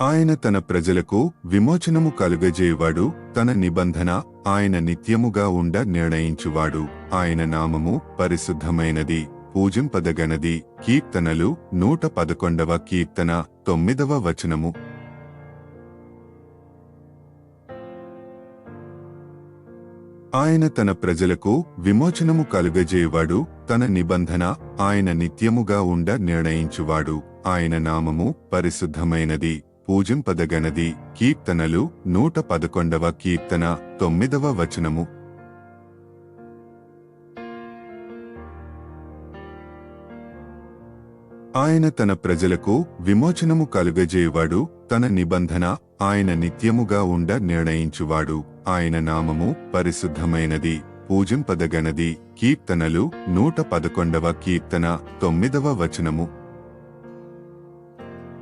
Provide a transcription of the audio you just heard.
ఆయన తన ప్రజలకు విమోచనము కలుగజేయువాడు తన నిబంధన ఆయన నిత్యముగా ఉండ నిర్ణయించువాడు. ఆయన నామము పరిశుద్ధమైనది పూజింపదగనది. కీర్తనలు నూట పదకొండవ కీర్తన తొమ్మిదవ వచనము. ఆయన తన ప్రజలకు విమోచనము కలుగజేయువాడు తన నిబంధన ఆయన నిత్యముగా ఉండ నిర్ణయించువాడు. ఆయన నామము పరిశుద్ధమైనది. పూజింపదగనది. కీర్తనలు నూట పదకొండవ కీర్తన తొమ్మిదవ వచనము. ఆయన తన ప్రజలకు విమోచనము కలుగజేయువాడు తన నిబంధన ఆయన నిత్యముగా ఉండ నిర్ణయించువాడు. ఆయన నామము పరిశుద్ధమైనది పూజింపదగనది. కీర్తనలు నూట పదకొండవ కీర్తన తొమ్మిదవ వచనము.